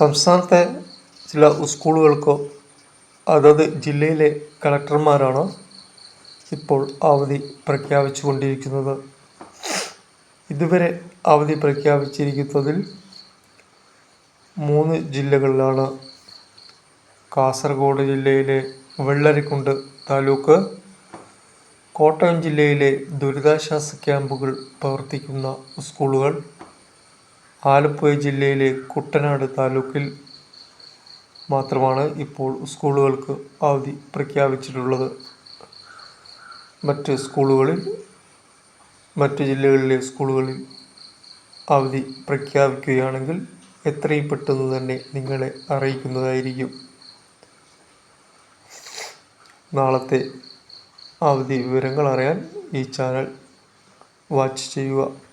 സംസ്ഥാനത്തെ ചില സ്കൂളുകൾക്കോ അതത് ജില്ലയിലെ കളക്ടർമാരാണ് ഇപ്പോൾ അവധി പ്രഖ്യാപിച്ചു കൊണ്ടിരിക്കുന്നത് ഇതുവരെ അവധി പ്രഖ്യാപിച്ചിരിക്കുന്നതിൽ മൂന്ന് ജില്ലകളിലാണ്. കാസർഗോഡ് ജില്ലയിലെ വെള്ളരിക്കുണ്ട് താലൂക്ക്. കോട്ടയം ജില്ലയിലെ ദുരിതാശ്വാസ ക്യാമ്പുകൾ പ്രവർത്തിക്കുന്ന സ്കൂളുകൾ. ആലപ്പുഴ ജില്ലയിലെ കുട്ടനാട് താലൂക്കിൽ മാത്രമാണ് ഇപ്പോൾ സ്കൂളുകൾക്ക് അവധി പ്രഖ്യാപിച്ചിട്ടുള്ളത്. മറ്റ് സ്കൂളുകളിൽ മറ്റ് ജില്ലകളിലെ സ്കൂളുകളിൽ അവധി പ്രഖ്യാപിക്കുകയാണെങ്കിൽ എത്രയും പെട്ടെന്ന് തന്നെ നിങ്ങളെ അറിയിക്കുന്നതായിരിക്കും. നാളത്തെ അവധി വിവരങ്ങൾ അറിയാൻ ഈ ചാനൽ വാച്ച് ചെയ്യുക.